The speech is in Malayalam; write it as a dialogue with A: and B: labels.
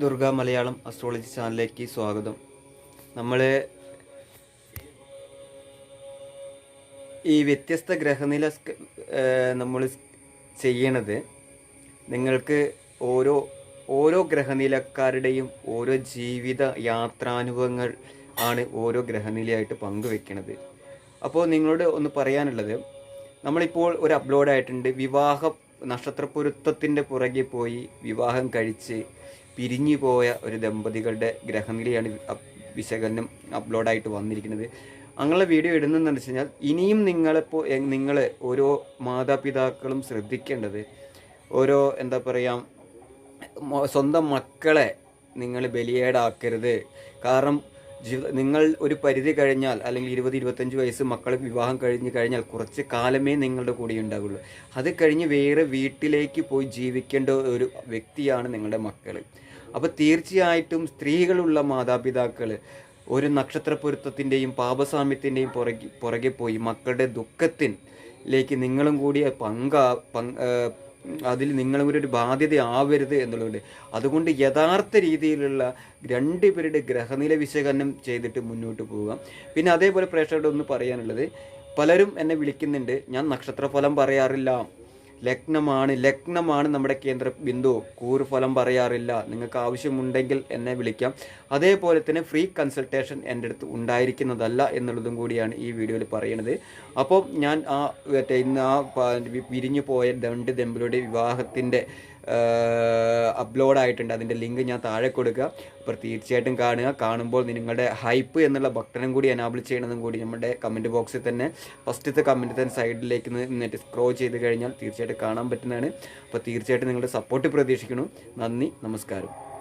A: ദുർഗ മലയാളം അസ്ട്രോളജി ചാനലിലേക്ക് സ്വാഗതം. നമ്മൾ ഈ വ്യത്യസ്ത ഗ്രഹനില നമ്മൾ ചെയ്യണത് നിങ്ങൾക്ക് ഓരോ ഓരോ ഗ്രഹനിലക്കാരുടെയും ഓരോ ജീവിത യാത്രാനുഭവങ്ങൾ ആണ് ഓരോ ഗ്രഹനിലയായിട്ട് പങ്കുവെക്കുന്നത് അപ്പോൾ നിങ്ങളോട് ഒന്ന് പറയാനുള്ളത് നമ്മളിപ്പോൾ ഒരു അപ്ലോഡ് ആയിട്ടുണ്ട്. വിവാഹ നക്ഷത്ര പൊരുത്തത്തിന്റെ പുറകെ പോയി വിവാഹം കഴിച്ച് പിരിഞ്ഞു പോയ ഒരു ദമ്പതികളുടെ ഗ്രഹനിലയാണ് വിശകലനം അപ്ലോഡായിട്ട് വന്നിരിക്കുന്നത്. അങ്ങനെ വീഡിയോ ഇടുന്നതെന്ന് വെച്ച് കഴിഞ്ഞാൽ ഇനിയും നിങ്ങളിപ്പോൾ നിങ്ങൾ ഓരോ മാതാപിതാക്കളും ശ്രദ്ധിക്കേണ്ടത് ഓരോ എന്താ പറയുക സ്വന്തം മക്കളെ നിങ്ങൾ ബലിയേടാക്കരുത്. കാരണം നിങ്ങൾ ഒരു പരിധി കഴിഞ്ഞാൽ അല്ലെങ്കിൽ ഇരുപത് ഇരുപത്തഞ്ച് വയസ്സ് മക്കൾ വിവാഹം കഴിഞ്ഞ് കഴിഞ്ഞാൽ കുറച്ച് കാലമേ നിങ്ങളുടെ കൂടെ ഉണ്ടാകുള്ളൂ അത് കഴിഞ്ഞ് വേറെ വീട്ടിലേക്ക് പോയി ജീവിക്കേണ്ട ഒരു വ്യക്തിയാണ് നിങ്ങളുടെ മക്കൾ അപ്പോൾ തീർച്ചയായിട്ടും സ്ത്രീകളുള്ള മാതാപിതാക്കൾ ഒരു നക്ഷത്ര പൊരുത്തത്തിന്റെയും പാപസാമ്യത്തിന്റെയും പുറകെ പുറകെ പോയി മക്കളുടെ ദുഃഖത്തിലേക്ക് നിങ്ങളും കൂടി പങ്ക് അതിൽ നിങ്ങളും ഒരു ബാധ്യത ആവരുത് എന്നുള്ളതുകൊണ്ട്. അതുകൊണ്ട് യഥാർത്ഥ രീതിയിലുള്ള രണ്ട് രണ്ടുപേരുടെ ഗ്രഹനില വിശകലനം ചെയ്തിട്ട് മുന്നോട്ട് പോവുക. പിന്നെ അതേപോലെ പ്രേക്ഷകരോട് ഒന്ന് പറയാനുള്ളത് പലരും എന്നെ വിളിക്കുന്നുണ്ട് ഞാൻ നക്ഷത്രഫലം പറയാറില്ല. ലഗ്നമാണ് ലഗ്നമാണ് നമ്മുടെ കേന്ദ്ര ബിന്ദു. കൂറുഫലം പറയാറില്ല. നിങ്ങൾക്ക് ആവശ്യമുണ്ടെങ്കിൽ എന്നെ വിളിക്കാം. അതേപോലെ തന്നെ ഫ്രീ കൺസൾട്ടേഷൻ എന്റെ അടുത്ത് ഉണ്ടായിരിക്കുന്നതല്ല എന്നുള്ളതും കൂടിയാണ് ഈ വീഡിയോയിൽ പറയുന്നത് അപ്പോൾ ഞാൻ ആ ഇന്ന് ആ പിരിഞ്ഞു പോയ രണ്ട് ദമ്പതിയുടെ വിവാഹത്തിന്റെ അപ്ലോഡ് ആയിട്ടുണ്ട്. അതിന്റെ ലിങ്ക് ഞാൻ താഴെ കൊടുക്കുക അപ്പോൾ തീർച്ചയായിട്ടും കാണുക. കാണുമ്പോൾ നിങ്ങളുടെ ഹൈപ്പ് എന്നുള്ള ബട്ടണും കൂടി എനാബിൾ ചെയ്യണതും കൂടി നമ്മുടെ കമന്റ് ബോക്സിൽ തന്നെ ഫസ്റ്റത്തെ കമന്റ് തന്നെ സൈഡിലേക്ക് നിന്നിട്ട് സ്ക്രോ ചെയ്ത് കഴിഞ്ഞാൽ തീർച്ചയായിട്ടും കാണാൻ പറ്റുന്നതാണ്. അപ്പോൾ തീർച്ചയായിട്ടും നിങ്ങളുടെ സപ്പോർട്ട് പ്രതീക്ഷിക്കണം നന്ദി. നമസ്കാരം.